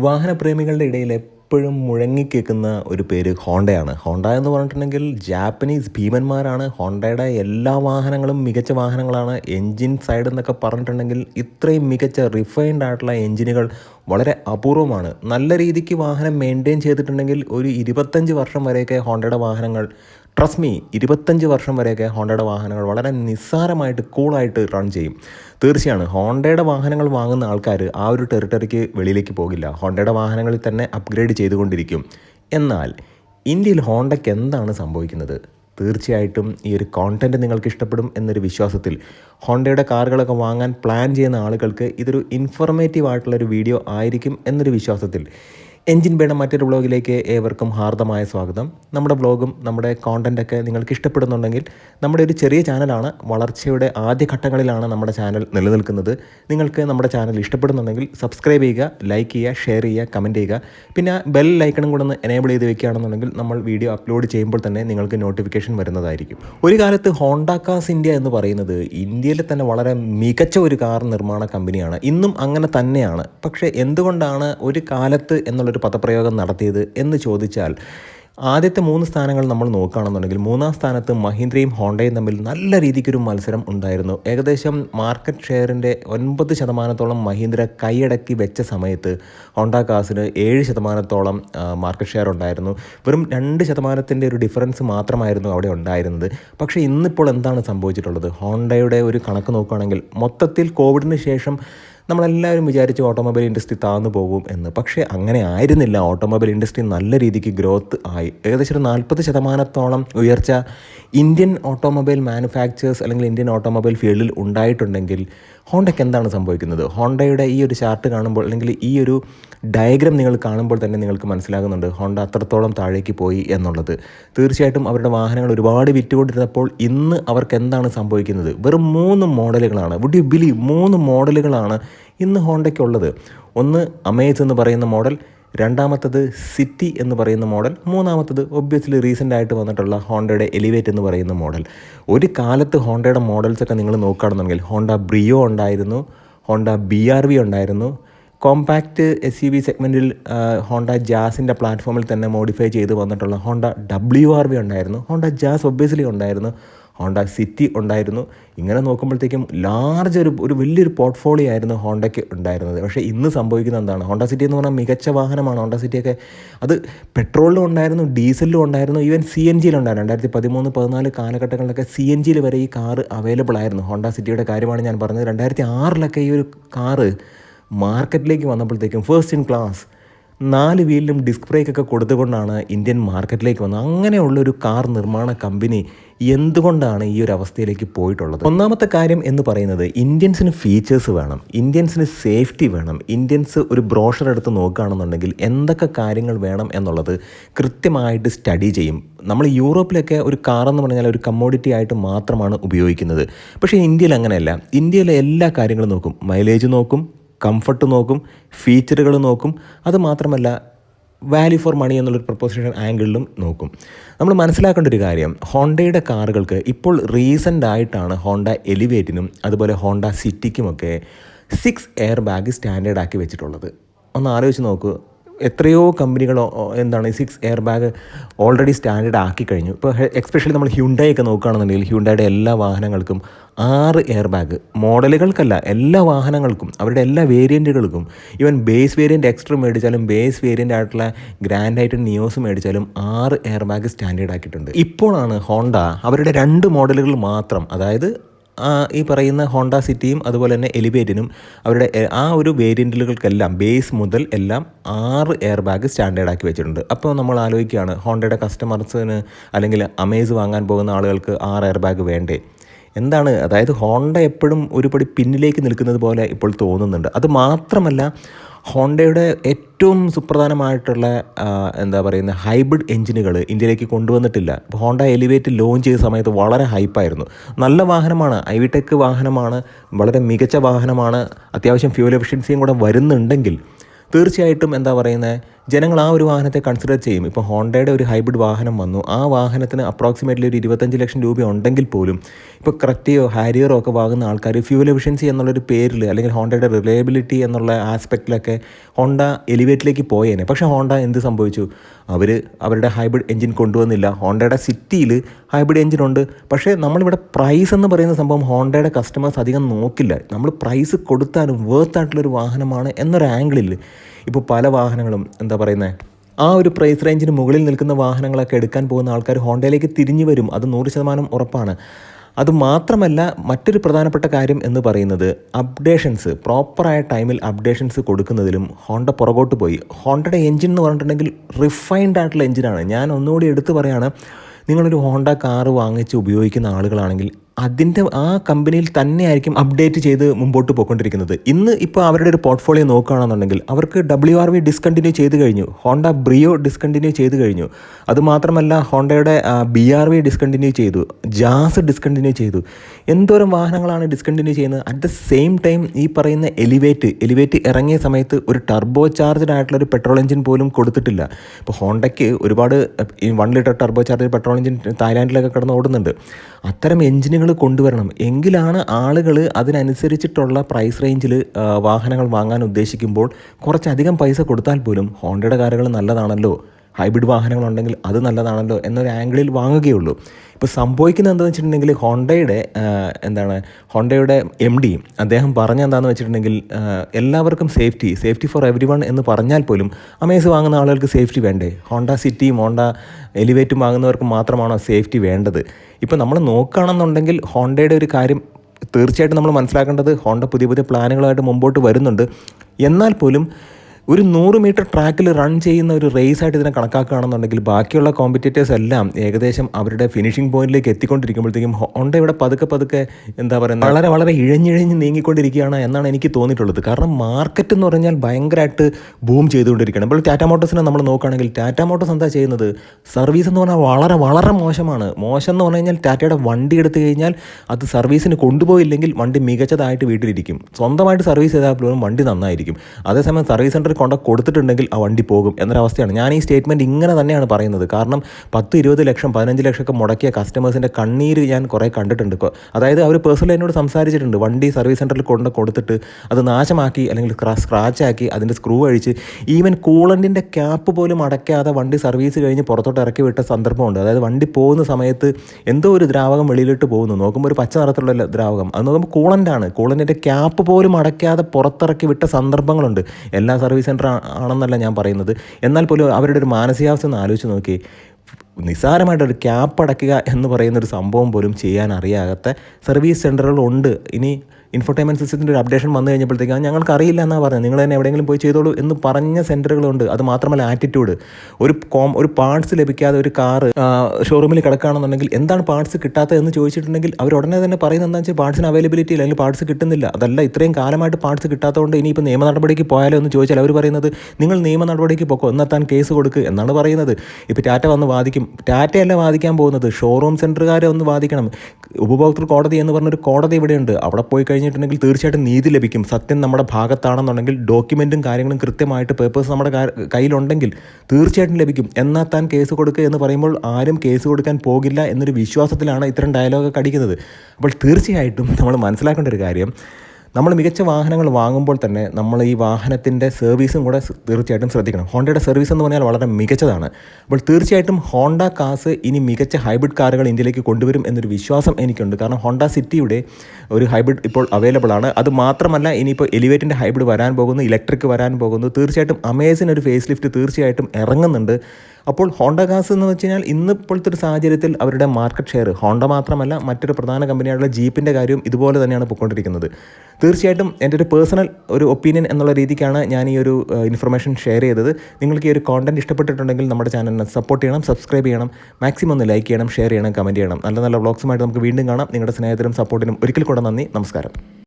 വാഹനപ്രേമികളുടെ ഇടയിൽ എപ്പോഴും മുഴങ്ങിക്കേക്കുന്ന ഒരു പേര് ഹോണ്ടയാണ്. ഹോണ്ട എന്ന് പറഞ്ഞിട്ടുണ്ടെങ്കിൽ ജാപ്പനീസ് ഭീമന്മാരാണ്. ഹോണ്ടയുടെ എല്ലാ വാഹനങ്ങളും മികച്ച വാഹനങ്ങളാണ്. എൻജിൻ സൈഡ് എന്നൊക്കെ പറഞ്ഞിട്ടുണ്ടെങ്കിൽ ഇത്രയും മികച്ച റിഫൈൻഡ് ആയിട്ടുള്ള എൻജിനുകൾ വളരെ അപൂർവമാണ്. നല്ല രീതിക്ക് വാഹനം മെയിന്റെയിൻ ചെയ്തിട്ടുണ്ടെങ്കിൽ ഒരു ഇരുപത്തഞ്ച് വർഷം വരെയൊക്കെ ഹോണ്ടയുടെ വാഹനങ്ങൾ ട്രസ്റ്റ് മീ ഇരുപത്തഞ്ച് വർഷം വരെയൊക്കെ ഹോണ്ടയുടെ വാഹനങ്ങൾ വളരെ നിസ്സാരമായിട്ട് കൂളായിട്ട് റൺ ചെയ്യും. തീർച്ചയാണ് ഹോണ്ടയുടെ വാഹനങ്ങൾ വാങ്ങുന്ന ആൾക്കാർ ആ ഒരു ടെറിട്ടറിക്ക് വെളിയിലേക്ക് പോകില്ല. ഹോണ്ടയുടെ വാഹനങ്ങളിൽ തന്നെ അപ്ഗ്രേഡ് ചെയ്തുകൊണ്ടിരിക്കും. എന്നാൽ ഇന്ത്യയിൽ ഹോണ്ടയ്ക്ക് എന്താണ് സംഭവിക്കുന്നത്? തീർച്ചയായിട്ടും ഈ ഒരു കോണ്ടന്റ് നിങ്ങൾക്ക് ഇഷ്ടപ്പെടും എന്നൊരു വിശ്വാസത്തിൽ ഹോണ്ടയുടെ കാറുകളൊക്കെ വാങ്ങാൻ പ്ലാൻ ചെയ്യുന്ന ആളുകൾക്ക് ഇതൊരു ഇൻഫോർമേറ്റീവ് ആയിട്ടുള്ളൊരു വീഡിയോ ആയിരിക്കും എന്നൊരു വിശ്വാസത്തിൽ എൻജിൻ വേണം മറ്റൊരു വ്ളോഗിലേക്ക് ഏവർക്കും ഹാർദമായ സ്വാഗതം. നമ്മുടെ വ്ളോഗും നമ്മുടെ കോണ്ടന്റൊക്കെ നിങ്ങൾക്ക് ഇഷ്ടപ്പെടുന്നുണ്ടെങ്കിൽ നമ്മുടെ ഒരു ചെറിയ ചാനലാണ് വളർച്ചയുടെ ആദ്യ ഘട്ടങ്ങളിലാണ് നമ്മുടെ ചാനൽ നിലനിൽക്കുന്നത്. നിങ്ങൾക്ക് നമ്മുടെ ചാനൽ ഇഷ്ടപ്പെടുന്നുണ്ടെങ്കിൽ സബ്സ്ക്രൈബ് ചെയ്യുക ലൈക്ക് ചെയ്യുക ഷെയർ ചെയ്യുക കമന്റ് ചെയ്യുക. പിന്നെ ബെൽ ലൈക്കണും കൂടെ ഒന്ന് എനേബിൾ ചെയ്ത് വെക്കുകയാണെന്നുണ്ടെങ്കിൽ നമ്മൾ വീഡിയോ അപ്ലോഡ് ചെയ്യുമ്പോൾ തന്നെ നിങ്ങൾക്ക് നോട്ടിഫിക്കേഷൻ വരുന്നതായിരിക്കും. ഒരു കാലത്ത് ഹോണ്ട കാസ് ഇന്ത്യ എന്ന് പറയുന്നത് ഇന്ത്യയിലെ തന്നെ വളരെ മികച്ച ഒരു കാർ നിർമ്മാണ കമ്പനിയാണ്. ഇന്നും അങ്ങനെ തന്നെയാണ്. പക്ഷേ എന്തുകൊണ്ടാണ് ഒരു കാലത്ത് എന്നുള്ളൊരു പദപ്രയോഗം നടത്തിയത് എന്ന് ചോദിച്ചാൽ ആദ്യത്തെ മൂന്ന് സ്ഥാനങ്ങൾ നമ്മൾ നോക്കുകയാണെന്നുണ്ടെങ്കിൽ മൂന്നാം സ്ഥാനത്ത് മഹീന്ദ്രയും ഹോണ്ടയും തമ്മിൽ നല്ല രീതിക്കൊരു മത്സരം ഉണ്ടായിരുന്നു. ഏകദേശം മാർക്കറ്റ് ഷെയറിന്റെ ഒൻപത് ശതമാനത്തോളം മഹീന്ദ്ര കൈയടക്കി വെച്ച സമയത്ത് ഹോണ്ട കാസിന് ഏഴ് ശതമാനത്തോളം മാർക്കറ്റ് ഷെയർ ഉണ്ടായിരുന്നു. വെറും രണ്ട് ശതമാനത്തിന്റെ ഒരു ഡിഫറൻസ് മാത്രമായിരുന്നു അവിടെ ഉണ്ടായിരുന്നത്. പക്ഷേ ഇന്നിപ്പോൾ എന്താണ് സംഭവിച്ചിട്ടുള്ളത്? ഹോണ്ടയുടെ ഒരു കണക്ക് നോക്കുകയാണെങ്കിൽ മൊത്തത്തിൽ കോവിഡിന് ശേഷം നമ്മളെല്ലാവരും വിചാരിച്ചു ഓട്ടോമൊബൈൽ ഇൻഡസ്ട്രി താന്നു പോകും എന്ന്. പക്ഷേ അങ്ങനെ ആയിരുന്നില്ല. ഓട്ടോമൊബൈൽ ഇൻഡസ്ട്രി നല്ല രീതിക്ക് ഗ്രോത്ത് ആയി. ഏകദേശം ഒരു നാൽപ്പത് ശതമാനത്തോളം ഉയർച്ച ഇന്ത്യൻ ഓട്ടോമൊബൈൽ മാനുഫാക്ചേഴ്സ് അല്ലെങ്കിൽ ഇന്ത്യൻ ഓട്ടോമൊബൈൽ ഫീൽഡിൽ ഉണ്ടായിട്ടുണ്ടെങ്കിൽ ഹോണ്ടയ്ക്ക് എന്താണ് സംഭവിക്കുന്നത്? ഹോണ്ടയുടെ ഈ ഒരു ചാർട്ട് കാണുമ്പോൾ അല്ലെങ്കിൽ ഈ ഒരു ഡയഗ്രാം നിങ്ങൾ കാണുമ്പോൾ തന്നെ നിങ്ങൾക്ക് മനസ്സിലാകുന്നുണ്ട് ഹോണ്ട അത്രത്തോളം താഴേക്ക് പോയി എന്നുള്ളത്. തീർച്ചയായിട്ടും അവരുടെ വാഹനങ്ങൾ ഒരുപാട് വിറ്റുകൊണ്ടിരുന്നപ്പോൾ ഇന്ന് അവർക്ക് എന്താണ് സംഭവിക്കുന്നത്? വെറും മൂന്ന് മോഡലുകളാണ്. വുഡ് യു ബിലീവ് മൂന്ന് മോഡലുകളാണ് ഇന്ന് ഹോണ്ടയ്ക്കുള്ളത്. ഒന്ന് അമേസ് എന്ന് പറയുന്ന മോഡൽ രണ്ടാമത്തത് സിറ്റി എന്ന് പറയുന്ന മോഡൽ മൂന്നാമത്തത് ഒബ്വിയസ്ലി റീസെന്റ് ആയിട്ട് വന്നിട്ടുള്ള ഹോണ്ടയുടെ എലിവേറ്റ് എന്ന് പറയുന്ന മോഡൽ. ഒരു കാലത്ത് ഹോണ്ടയുടെ മോഡൽസൊക്കെ നിങ്ങൾ നോക്കുകയാണെന്നുണ്ടെങ്കിൽ ഹോണ്ട ബ്രിയോ ഉണ്ടായിരുന്നു ഹോണ്ട ബി ആർ വി ഉണ്ടായിരുന്നു. കോമ്പാക്റ്റ് എസ് യു വി സെഗ്മെന്റിൽ ഹോണ്ട ജാസിന്റെ പ്ലാറ്റ്ഫോമിൽ തന്നെ മോഡിഫൈ ചെയ്ത് വന്നിട്ടുള്ള ഹോണ്ട ഡബ്ല്യു ആർ വി ഉണ്ടായിരുന്നു. ഹോണ്ട ജാസ് ഒബ്വിയസ്ലി ഉണ്ടായിരുന്നു. ഹോണ്ട സിറ്റി ഉണ്ടായിരുന്നു. ഇങ്ങനെ നോക്കുമ്പോഴത്തേക്കും ലാർജ് ഒരു ഒരു വലിയൊരു പോർട്ട്ഫോളിയോ ആയിരുന്നു ഹോണ്ടയ്ക്ക് ഉണ്ടായിരുന്നത്. പക്ഷേ ഇന്ന് സംഭവിക്കുന്നത് എന്താണ്? ഹോണ്ട സിറ്റി എന്ന് പറഞ്ഞാൽ മികച്ച വാഹനമാണ് ഹോണ്ട സിറ്റിയൊക്കെ. അത് പെട്രോളിലും ഉണ്ടായിരുന്നു ഡീസലിലും ഉണ്ടായിരുന്നു ഈവൻ സി എൻ ജിയിലുണ്ടായിരുന്നു രണ്ടായിരത്തി പതിമൂന്ന് പതിനാല് കാലഘട്ടങ്ങളിലൊക്കെ സി എൻ ജിയിൽ വരെ ഈ കാറ് അവൈലബിൾ ആയിരുന്നു. ഹോണ്ട സിറ്റിയുടെ കാര്യമാണ് ഞാൻ പറഞ്ഞത്. രണ്ടായിരത്തി ആറിലൊക്കെ ഈ ഒരു കാറ് മാർക്കറ്റിലേക്ക് വന്നപ്പോഴത്തേക്കും ഫേസ്റ്റ് ഇൻ ക്ലാസ് നാല് വീലിലും ഡിസ്ക് ബ്രേക്ക് ഒക്കെ കൊടുത്തുകൊണ്ടാണ് ഇന്ത്യൻ മാർക്കറ്റിലേക്ക് വന്നത്. അങ്ങനെയുള്ള ഒരു കാർ നിർമ്മാണ കമ്പനി എന്തുകൊണ്ടാണ് ഈ ഒരു അവസ്ഥയിലേക്ക് പോയിട്ടുള്ളത്? ഒന്നാമത്തെ കാര്യം എന്ന് പറയുന്നത് ഇന്ത്യൻസിന് ഫീച്ചേഴ്സ് വേണം ഇന്ത്യൻസിന് സേഫ്റ്റി വേണം ഇന്ത്യൻസ് ഒരു ബ്രോഷർ എടുത്ത് നോക്കുകയാണെന്നുണ്ടെങ്കിൽ എന്തൊക്കെ കാര്യങ്ങൾ വേണം എന്നുള്ളത് കൃത്യമായിട്ട് സ്റ്റഡി ചെയ്യും. നമ്മൾ യൂറോപ്പിലൊക്കെ ഒരു കാർ എന്ന് പറഞ്ഞാൽ ഒരു കമ്മോഡിറ്റി ആയിട്ട് മാത്രമാണ് ഉപയോഗിക്കുന്നത്. പക്ഷേ ഇന്ത്യയിൽ അങ്ങനെയല്ല. ഇന്ത്യയിലെ എല്ലാ കാര്യങ്ങളും നോക്കും മൈലേജ് നോക്കും കംഫർട്ട് നോക്കും ഫീച്ചറുകൾ നോക്കും അതുമാത്രമല്ല വാല്യൂ ഫോർ മണി എന്നുള്ളൊരു പ്രപ്പോസിഷൻ ആംഗിളിലും നോക്കും. നമ്മൾ മനസ്സിലാക്കേണ്ട ഒരു കാര്യം ഹോണ്ടയുടെ കാറുകൾക്ക് ഇപ്പോൾ റീസെന്റ് ആയിട്ടാണ് ഹോണ്ട എലിവേറ്റിനും അതുപോലെ ഹോണ്ട സിറ്റിക്കുമൊക്കെ സിക്സ് എയർ ബാഗ് സ്റ്റാൻഡേർഡ് ആക്കി വെച്ചിട്ടുള്ളത്. ഒന്ന് ആലോചിച്ച് നോക്കൂ എത്രയോ കമ്പനികൾ എന്താണ് six air bag already standard ആക്കി കഴിഞ്ഞു. ഇപ്പോൾ എക്സ്പെഷ്യലി നമ്മൾ ഹ്യുണ്ടായി ഒക്കെ നോക്കുകയാണെന്നുണ്ടെങ്കിൽ ഹ്യുണ്ടായുടെ എല്ലാ വാഹനങ്ങൾക്കും ആറ് എയർ ബാഗ് മോഡലുകൾക്കല്ല എല്ലാ വാഹനങ്ങൾക്കും അവരുടെ എല്ലാ വേരിയന്റുകൾക്കും ഈവൻ ബേസ് വേരിയന്റ് എക്സ്ട്രാ മേടിച്ചാലും ബേസ് വേരിയന്റ് ആയിട്ടുള്ള ഗ്രാൻഡ് ആയിട്ട് നിയോസ് മേടിച്ചാലും ആറ് എയർ ബാഗ് സ്റ്റാൻഡേർഡ് ആക്കിയിട്ടുണ്ട്. ഇപ്പോഴാണ് ഹോണ്ട അവരുടെ രണ്ട് മോഡലുകൾ മാത്രം അതായത് ഈ പറയുന്ന ഹോണ്ട സിറ്റിയും അതുപോലെ തന്നെ എലിവേറ്റിനും അവരുടെ ആ ഒരു വേരിയന്റുകൾക്കെല്ലാം ബേസ് മുതൽ എല്ലാം ആറ് എയർ ബാഗ് സ്റ്റാൻഡേർഡ് ആക്കി വെച്ചിട്ടുണ്ട്. അപ്പോൾ നമ്മൾ ആലോചിക്കുകയാണ് ഹോണ്ടയുടെ കസ്റ്റമേഴ്സിന് അല്ലെങ്കിൽ അമേസ് വാങ്ങാൻ പോകുന്ന ആളുകൾക്ക് ആറ് എയർ ബാഗ് വേണ്ടേ? എന്താണ് അതായത് ഹോണ്ട എപ്പോഴും ഒരുപടി പിന്നിലേക്ക് നിൽക്കുന്നത് പോലെ ഇപ്പോൾ തോന്നുന്നുണ്ട്. അത് മാത്രമല്ല ഹോണ്ടയുടെ ഏറ്റവും സുപ്രധാനമായിട്ടുള്ള എന്താ പറയുന്ന ഹൈബ്രിഡ് എഞ്ചിനുകൾ ഇന്ത്യയിലേക്ക് കൊണ്ടുവന്നിട്ടില്ല. ഇപ്പോൾ ഹോണ്ട എലിവേറ്റ് ലോഞ്ച് ചെയ്ത സമയത്ത് വളരെ ഹൈപ്പായിരുന്നു. നല്ല വാഹനമാണ്. ഐവിടെക് വാഹനമാണ്. വളരെ മികച്ച വാഹനമാണ്. അത്യാവശ്യം ഫ്യൂൽ എഫിഷ്യൻസിയും കൂടെ വരുന്നുണ്ടെങ്കിൽ തീർച്ചയായിട്ടും എന്താ പറയുന്നത് ജനങ്ങൾ ആ ഒരു വാഹനത്തെ കൺസിഡർ ചെയ്യും. ഇപ്പോൾ ഹോണ്ടയുടെ ഒരു ഹൈബ്രിഡ് വാഹനം വന്നു. ആ വാഹനത്തിന് അപ്രോക്സിമേറ്റ്ലി ഒരു ഇരുപത്തഞ്ച് ലക്ഷം രൂപ ഉണ്ടെങ്കിൽ പോലും ഇപ്പോൾ ക്രറ്റയോ ഹാരിയറോ ഒക്കെ വാങ്ങുന്ന ആൾക്കാർ ഫ്യൂൽ എഫിഷ്യൻസി എന്നുള്ളൊരു പേരിൽ അല്ലെങ്കിൽ ഹോണ്ടയുടെ റിലയബിലിറ്റി എന്നുള്ള ആസ്പെക്റ്റിലൊക്കെ ഹോണ്ട എലിവേറ്റിലേക്ക് പോയേനെ. പക്ഷേ ഹോണ്ട എന്ത് സംഭവിച്ചു? അവർ അവരുടെ ഹൈബ്രിഡ് എഞ്ചിൻ കൊണ്ടുവന്നില്ല. ഹോണ്ടയുടെ സിറ്റിയിൽ ഹൈബ്രിഡ് എഞ്ചിൻ ഉണ്ട്. പക്ഷേ നമ്മളിവിടെ പ്രൈസ് എന്ന് പറയുന്ന സംഭവം ഹോണ്ടയുടെ കസ്റ്റമേഴ്സ് അധികം നോക്കില്ല. നമ്മൾ പ്രൈസ് കൊടുത്താലും വേർത്ത് ആയിട്ടുള്ളൊരു വാഹനമാണ് എന്നൊരു ആംഗിളിൽ ഇപ്പോൾ പല വാഹനങ്ങളും എന്താ പറയുന്നത് ആ ഒരു പ്രൈസ് റേഞ്ചിന് മുകളിൽ നിൽക്കുന്ന വാഹനങ്ങളൊക്കെ എടുക്കാൻ പോകുന്ന ആൾക്കാർ ഹോണ്ടയിലേക്ക് തിരിഞ്ഞു വരും. അത് നൂറ് ശതമാനം ഉറപ്പാണ്. അത് മാത്രമല്ല മറ്റൊരു പ്രധാനപ്പെട്ട കാര്യം എന്ന് പറയുന്നത് അപ്ഡേഷൻസ് പ്രോപ്പറായ ടൈമിൽ അപ്ഡേഷൻസ് കൊടുക്കുന്നതിലും ഹോണ്ട പുറകോട്ട് പോയി. ഹോണ്ടയുടെ എഞ്ചിൻ എന്ന് പറഞ്ഞിട്ടുണ്ടെങ്കിൽ റിഫൈൻഡ് ആയിട്ടുള്ള എഞ്ചിനാണ് ഞാൻ ഒന്നുകൂടി എടുത്തു പറയുകയാണ് നിങ്ങളൊരു ഹോണ്ട കാറ് വാങ്ങിച്ച് ഉപയോഗിക്കുന്ന ആളുകളാണെങ്കിൽ അതിന്റെ ആ കമ്പനിയിൽ തന്നെയായിരിക്കും അപ്ഡേറ്റ് ചെയ്ത് മുമ്പോട്ട് പോയിക്കൊണ്ടിരിക്കുന്നത്. ഇന്ന് ഇപ്പോൾ അവരുടെ ഒരു പോർട്ട്ഫോളിയോ നോക്കുകയാണെന്നുണ്ടെങ്കിൽ അവർക്ക് ഡബ്ല്യു ആർ വി ഡിസ്കണ്ടിന്യൂ ചെയ്ത് കഴിഞ്ഞു. ഹോണ്ട ബ്രിയോ ഡിസ്കണ്ടിന്യൂ ചെയ്ത് കഴിഞ്ഞു. അതുമാത്രമല്ല ഹോണ്ടയുടെ ബി ആർ വി ഡിസ്കണ്ടിന്യൂ ചെയ്തു. ജാസ് ഡിസ്കണ്ടിന്യൂ ചെയ്തു. എന്തോരം വാഹനങ്ങളാണ് ഡിസ്കണ്ടിന്യൂ ചെയ്യുന്നത്? അറ്റ് ദ സെയിം ടൈം ഈ പറയുന്ന എലിവേറ്റ് എലിവേറ്റ് ഇറങ്ങിയ സമയത്ത് ഒരു ടർബോ ചാർജ്ഡ് ആയിട്ടുള്ള ഒരു പെട്രോൾ എഞ്ചിൻ പോലും കൊടുത്തിട്ടില്ല. ഇപ്പോൾ ഹോണ്ടയ്ക്ക് ഒരുപാട് one litre turbo charge petrol engine തായ്ലാൻഡിലൊക്കെ കിടന്ന് ഓടുന്നുണ്ട്. അത്തരം എഞ്ചിനുകൾ കൊണ്ടുവരണം. എങ്കിലാണ് ആളുകൾ അതിനനുസരിച്ചിട്ടുള്ള പ്രൈസ് റേഞ്ചിൽ വാഹനങ്ങൾ വാങ്ങാൻ ഉദ്ദേശിക്കുമ്പോൾ കുറച്ചധികം പൈസ കൊടുത്താൽ പോലും ഹോണ്ടയുടെ കാറുകൾ നല്ലതാണല്ലോ. ഹൈബ്രിഡ് വാഹനങ്ങളുണ്ടെങ്കിൽ അത് നല്ലതാണല്ലോ എന്നൊരു ആംഗിളിൽ വാങ്ങുകയുള്ളൂ. ഇപ്പോൾ സംഭവിക്കുന്നത് എന്താണെന്ന് വെച്ചിട്ടുണ്ടെങ്കിൽ ഹോണ്ടയുടെ എന്താണ് ഹോണ്ടയുടെ എം ഡി അദ്ദേഹം പറഞ്ഞ എന്താണെന്ന് വെച്ചിട്ടുണ്ടെങ്കിൽ എല്ലാവർക്കും safety safety for everyone എന്ന് പറഞ്ഞാൽ പോലും അമേസ് വാങ്ങുന്ന ആളുകൾക്ക് സേഫ്റ്റി വേണ്ടേ? ഹോണ്ട സിറ്റിയും ഹോണ്ട എലിവേറ്റും വാങ്ങുന്നവർക്ക് മാത്രമാണോ സേഫ്റ്റി വേണ്ടത്? ഇപ്പോൾ നമ്മൾ നോക്കുകയാണെന്നുണ്ടെങ്കിൽ ഹോണ്ടയുടെ ഒരു കാര്യം തീർച്ചയായിട്ടും നമ്മൾ മനസ്സിലാക്കേണ്ടത് ഹോണ്ട പുതിയ പുതിയ പ്ലാനുകളായിട്ട് മുമ്പോട്ട് വരുന്നുണ്ട്. എന്നാൽ പോലും ഒരു നൂറ് മീറ്റർ ട്രാക്കിൽ റൺ ചെയ്യുന്ന ഒരു റേസ് ആയിട്ട് ഇതിനെ കണക്കാക്കുകയാണെന്നുണ്ടെങ്കിൽ ബാക്കിയുള്ള കോമ്പറ്റേറ്റേഴ്സ് എല്ലാം ഏകദേശം അവരുടെ ഫിനിഷിംഗ് പോയിന്റിലേക്ക് എത്തിക്കൊണ്ടിരിക്കുമ്പോഴത്തേക്കും ഹോണ്ട ഇവിടെ പതുക്കെ പതുക്കെ എന്താ പറയുക വളരെ വളരെ ഇഴഞ്ഞിഴഞ്ഞ് നീങ്ങിക്കൊണ്ടിരിക്കുകയാണ് എന്നാണ് എനിക്ക് തോന്നിയിട്ടുള്ളത്. കാരണം മാർക്കറ്റ് എന്ന് പറഞ്ഞാൽ ഭയങ്കരമായിട്ട് ബൂം ചെയ്തുകൊണ്ടിരിക്കുകയാണ്. ഇപ്പോൾ ടാറ്റ മോട്ടോഴ്സിനെ നമ്മൾ നോക്കുകയാണെങ്കിൽ ടാറ്റ മോട്ടോഴ്സ് എന്താ ചെയ്യുന്നത്? സർവീസ് എന്ന് പറഞ്ഞാൽ വളരെ വളരെ മോശമാണ്. മോശം എന്ന് പറഞ്ഞു കഴിഞ്ഞാൽ ടാറ്റയുടെ വണ്ടി എടുത്തു കഴിഞ്ഞാൽ അത് സർവീസിന് കൊണ്ടുപോയില്ലെങ്കിൽ വണ്ടി മികച്ചതായിട്ട് വീട്ടിലിരിക്കും. സ്വന്തമായിട്ട് സർവീസ് ചെയ്താൽ പോലും വണ്ടി നന്നായിരിക്കും. അതേസമയം സർവീസ് സെന്ററിൽ കൊണ്ട് കൊടുത്തിട്ടുണ്ടെങ്കിൽ ആ വണ്ടി പോകും എന്നൊരവസ്ഥയാണ്. ഞാൻ ഈ സ്റ്റേറ്റ്മെന്റ് ഇങ്ങനെ തന്നെയാണ് പറയുന്നത്. കാരണം പത്ത് ഇരുപത് ലക്ഷം പതിനഞ്ച് ലക്ഷമൊക്കെ മുടക്കിയ കസ്റ്റമേഴ്സിന്റെ കണ്ണീര് ഞാൻ കുറേ കണ്ടിട്ടുണ്ട്. അതായത് അവർ പേഴ്സണലി എന്നോട് സംസാരിച്ചിട്ടുണ്ട്. വണ്ടി സർവീസ് സെന്ററിൽ കൊണ്ട് കൊടുത്തിട്ട് അത് നാശമാക്കി അല്ലെങ്കിൽ സ്ക്രാച്ച് ആക്കി അതിന്റെ സ്ക്രൂ അഴിച്ച് ഈവൻ കൂളന്റിന്റെ ക്യാപ്പ് പോലും അടയ്ക്കാതെ വണ്ടി സർവീസ് കഴിഞ്ഞ് പുറത്തോട്ട് ഇറക്കി വിട്ട സന്ദർഭമുണ്ട്. അതായത് വണ്ടി പോകുന്ന സമയത്ത് എന്തോ ഒരു ദ്രാവകം വെളിയിലിട്ട് പോകുന്നു. നോക്കുമ്പോൾ ഒരു പച്ച നിറത്തിലുള്ള ദ്രാവകം. അത് നോക്കുമ്പോൾ കൂളന്റാണ് കൂളന്റിന്റെ ക്യാപ്പ് പോലും അടയ്ക്കാതെ പുറത്തിറക്കി വിട്ട സന്ദർഭങ്ങളുണ്ട്. എല്ലാ സർവീസ് സെന്റർ ആണെന്നല്ല ഞാൻ പറയുന്നത്. എന്നാൽ പോലും അവരുടെ ഒരു മാനസികാവസ്ഥ ഒന്ന് ആലോചിച്ച് നോക്കി നിസ്സാരമായിട്ടൊരു ക്യാപ്പ് അടയ്ക്കുക എന്ന് പറയുന്നൊരു സംഭവം പോലും ചെയ്യാൻ അറിയാത്ത സർവീസ് സെന്ററുകളുണ്ട് ഇനി ഇൻഫോർടൈൻമെന്റ് സിസ്റ്റത്തിന്റെ ഒരു അപ്ഡേഷൻ വന്നു കഴിഞ്ഞപ്പോഴത്തേക്ക് ഞങ്ങൾക്ക് അറിയില്ല എന്നാണ് പറഞ്ഞത്. നിങ്ങൾ തന്നെ എവിടെയെങ്കിലും പോയി ചെയ്തോളൂ എന്ന് പറഞ്ഞ സെന്ററുകളുണ്ട് അത് മാത്രമല്ല ആറ്റിറ്റ്യൂഡ് ഒരു കോം ഒരു പാർട്സ് ലഭിക്കാതെ ഒരു കാറ് ഷോറൂമിൽ കിടക്കുകയാണെന്നുണ്ടെങ്കിൽ എന്താണ് പാർട്സ് കിട്ടാത്തത് എന്ന് ചോദിച്ചിട്ടുണ്ടെങ്കിൽ അവർ ഉടനെ തന്നെ പറയുന്നത് എന്താ വെച്ചാൽ പാർട്സിന് അവൈലബിലിറ്റി ഇല്ല അല്ലെങ്കിൽ പാർട്സ് കിട്ടുന്നില്ല. അതല്ല ഇത്രയും കാലമായിട്ട് പാർട്സ് കിട്ടാത്തതുകൊണ്ട് ഇനിയിപ്പോൾ നിയമ നടപടിക്ക് പോയാലോ എന്ന് ചോദിച്ചാൽ അവർ പറയുന്നത് നിങ്ങൾ നിയമ നടപടിക്ക് പോക്കോ എന്നെത്താൻ കേസ് കൊടുക്കുക എന്നാണ് പറയുന്നത്. ഇപ്പോൾ ടാറ്റ വന്ന് വാദിക്കും. ടാറ്റയല്ല വാദിക്കാൻ പോകുന്നത്. ഷോറൂം സെന്ററുകാരെ ഒന്ന് വാദിക്കണം. ഉപഭോക്തൃ കോടതി എന്ന് പറഞ്ഞൊരു കോടതി ഇവിടെയുണ്ട്. അവിടെ പോയി കഴിഞ്ഞിട്ടുണ്ടെങ്കിൽ തീർച്ചയായിട്ടും നീതി ലഭിക്കും. സത്യം നമ്മുടെ ഭാഗത്താണെന്നുണ്ടെങ്കിൽ ഡോക്യുമെന്റും കാര്യങ്ങളും കൃത്യമായിട്ട് പേപ്പേഴ്സ് നമ്മുടെ കയ്യിലുണ്ടെങ്കിൽ തീർച്ചയായിട്ടും ലഭിക്കും. എന്നാൽ താൻ കേസ് കൊടുക്കുക എന്ന് പറയുമ്പോൾ ആരും കേസ് കൊടുക്കാൻ പോകില്ല എന്നൊരു വിശ്വാസത്തിലാണ് ഇത്തരം ഡയലോഗൊക്കെ അടിക്കുന്നത്. അപ്പോൾ തീർച്ചയായിട്ടും നമ്മൾ മനസ്സിലാക്കേണ്ട ഒരു കാര്യം നമ്മൾ മികച്ച വാഹനങ്ങൾ വാങ്ങുമ്പോൾ തന്നെ നമ്മൾ ഈ വാഹനത്തിന്റെ സർവീസും കൂടെ തീർച്ചയായിട്ടും ശ്രദ്ധിക്കണം. ഹോണ്ടയുടെ സർവീസ് എന്ന് പറഞ്ഞാൽ വളരെ മികച്ചതാണ്. അപ്പോൾ തീർച്ചയായിട്ടും ഹോണ്ട കാസ് ഇനി മികച്ച ഹൈബ്രിഡ് കാറുകൾ ഇന്ത്യയിലേക്ക് കൊണ്ടുവരും എന്നൊരു വിശ്വാസം എനിക്കുണ്ട്. കാരണം ഹോണ്ട സിറ്റിയുടെ ഒരു ഹൈബ്രിഡ് ഇപ്പോൾ അവൈലബിൾ ആണ്. അത് മാത്രമല്ല ഇനിയിപ്പോൾ എലിവേറ്റിന്റെ ഹൈബ്രിഡ് വരാൻ പോകുന്നു ഇലക്ട്രിക് വരാൻ പോകുന്നു. തീർച്ചയായിട്ടും അമേസിൻ ഒരു ഫേസ് ലിഫ്റ്റ് തീർച്ചയായിട്ടും ഇറങ്ങുന്നുണ്ട്. അപ്പോൾ ഹോണ്ട കാസ് എന്ന് വെച്ച് കഴിഞ്ഞാൽ ഇന്ന് ഇപ്പോഴത്തെ ഒരു സാഹചര്യത്തിൽ അവരുടെ മാർക്കറ്റ് ഷെയർ ഹോണ്ട മാത്രമല്ല മറ്റൊരു പ്രധാന കമ്പനിയായിട്ടുള്ള ജീപ്പിന്റെ കാര്യവും ഇതുപോലെ തന്നെയാണ് പോയിക്കൊണ്ടിരിക്കുന്നത്. തീർച്ചയായിട്ടും എന്റെ ഒരു പേഴ്സണൽ ഒരു ഒപ്പീനിയൻ എന്നുള്ള രീതിക്കാണ് ഞാൻ ഈ ഒരു ഇൻഫർമേഷൻ ഷെയർ ചെയ്തത്. നിങ്ങൾക്ക് ഈ ഒരു കോണ്ടന്റ് ഇഷ്ടപ്പെട്ടിട്ടുണ്ടെങ്കിൽ നമ്മുടെ ചാനലിനെ സപ്പോർട്ട് ചെയ്യണം സബ്സ്ക്രൈബ് ചെയ്യണം മാക്സിമം ഒന്ന് ലൈക്ക് ചെയ്യണം ഷെയർ ചെയ്യണം കമന്റ് ചെയ്യണം. നല്ല നല്ല വ്ളോഗ്സുമായിട്ട് നമുക്ക് വീണ്ടും കാണാം. നിങ്ങളുടെ സ്നേഹത്തിനും സപ്പോർട്ടിനും ഒരിക്കൽ കൂടെ നന്ദി. നമസ്കാരം.